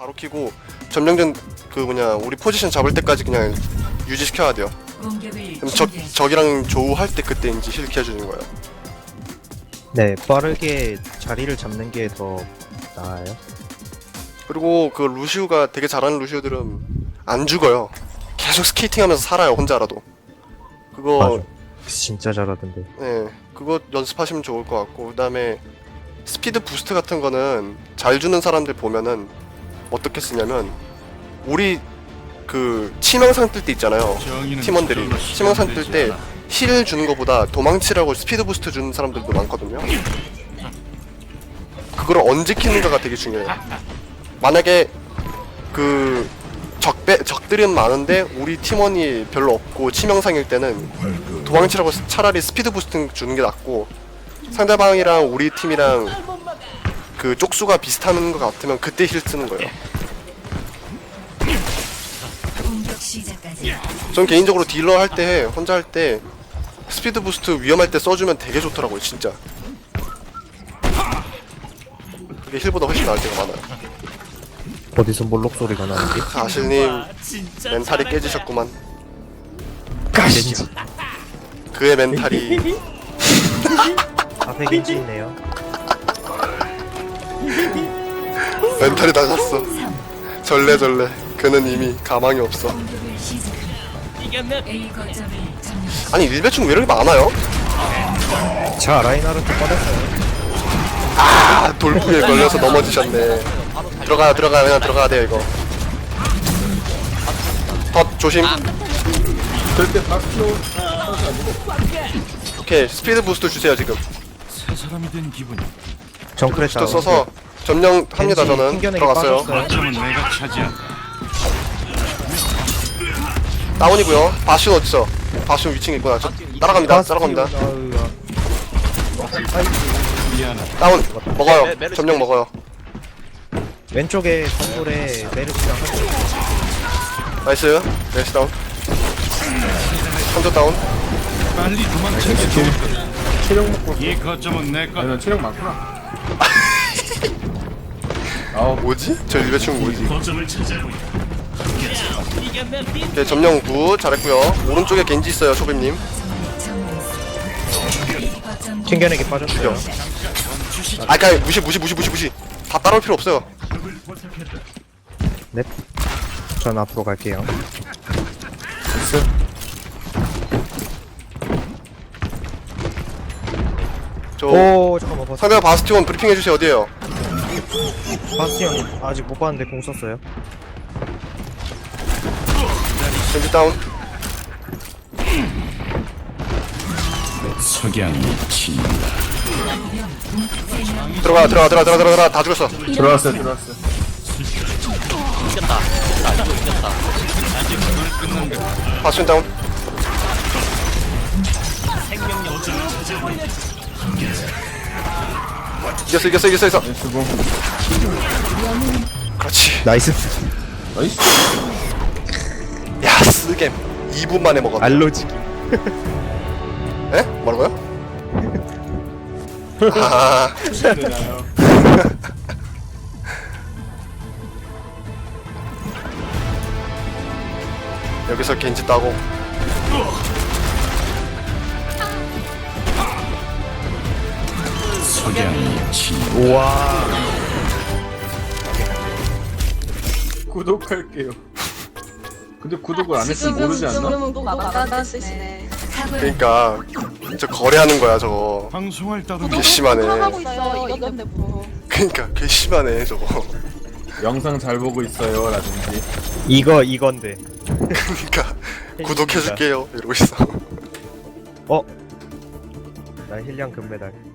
바로 키고 점령전 그 뭐냐 우리 포지션 잡을 때까지 그냥 유지시켜야 돼요. 공격을 그럼 적 준비하십시오. 적이랑 조우할 때 그때 이제 힐 키워주는 거예요. 네, 빠르게 자리를 잡는 게 더 나아요. 그리고 그 루시우가 되게 잘하는 루시우들은 안 죽어요. 계속 스케이팅하면서 살아요 혼자라도. 그거 맞아. 진짜 잘하던데. 네 그거 연습하시면 좋을 것 같고 그다음에 스피드 부스트 같은 거는 잘 주는 사람들 보면은 어떻게 쓰냐면 우리 그 치명상 뜰 때 있잖아요. 팀원들이 치명상 뜰 때 힐 주는 것보다 도망치라고 스피드 부스트 주는 사람들도 많거든요. 그걸 언제 키는가가 되게 중요해요. 만약에 그 적배 적들은 많은데 우리 팀원이 별로 없고 치명상일 때는 도망치라고 스- 차라리 스피드 부스트 주는 게 낫고 상대방이랑 우리 팀이랑 그 쪽수가 비슷한 것 같으면 그때 힐 쓰는 거예요. 공격 시작까지 전 개인적으로 딜러 할 때 혼자 할 때 스피드 부스트 위험할 때 써주면 되게 좋더라고요 진짜 그게 힐보다 훨씬 나을 때가 많아요 어디서 몰록 소리가 나는지. 아실님 멘탈이 깨지셨구만 겐지. 그의 멘탈이 앞에 겐지 있네요. 멘탈이 나갔어 절레 절레 그는 이미 가망이 없어. 아니 일배충 왜 이렇게 많아요? 자, 라인하르트 빠졌어요. 아 돌부에 걸려서 넘어지셨네 들어가 들어가 그냥 들어가야 돼요 이거 덧 조심 절대 박수 오케이 스피드 부스트 주세요 지금 새 사람이 된 기분이. 정크레 부스트. 써서 점령합니다 저는. 튕겨내기 들어갔어요. 빠졌어요. 거점은 내가 차지한다. 다운이고요. 바슈 어딨어? 바슈 위층에 있구나. 저 따라갑니다. 따라갑니다. 미안하다. 다운. 먹어요. 점령 먹어요. 왼쪽에 정글에 메르시랑 하트. 나이스. 나이스 다운. 한조 다운. 빨리 도망쳐. 체력 먹고 이 거점은 내나 체력 많구나 아우 뭐지? 저 일배충 뭐지? 거점을 찾아보자. 오케이 점령 구 잘했고요 오른쪽에 겐지 있어요 초빔님 튕겨내기 빠졌어요. 아 그니까 무시 무시 무시 무시 무시 다 따라올 필요 없어요 넵. 전 앞으로 갈게요. 저 오, 잠깐만. 바스, 상대방 바스티온 브리핑 해주세요 어디에요? 바스티온 아직 못 봤는데 공 썼어요. 겐지 다운. 석양이 친다. 들어가 들어가 들어가 들어가 들어가. 다 죽었어. 들어왔어요 들어왔어요. 바스티온 다운 이겼어 이겼어 이겼어 이겼어 네 수고 그렇지 나이스. 나이스 야 쓰겜 2분 만에 먹었네 알로지기. 에? 뭐라고요? 아 여기서 겐지 따고 우와. 구독할게요 근데 구독을 안 했으면 모르지 않나? 지금은. 그러니까 저 거래하는 거야 저거 방송할 하고 있어요. 이건데 뭐. 그러니까 괘씸하네 저거 영상 잘 보고 있어요 라든지 이거 이건데. 그러니까 구독해줄게요 이러고 있어 어? 나 힐량 금메달.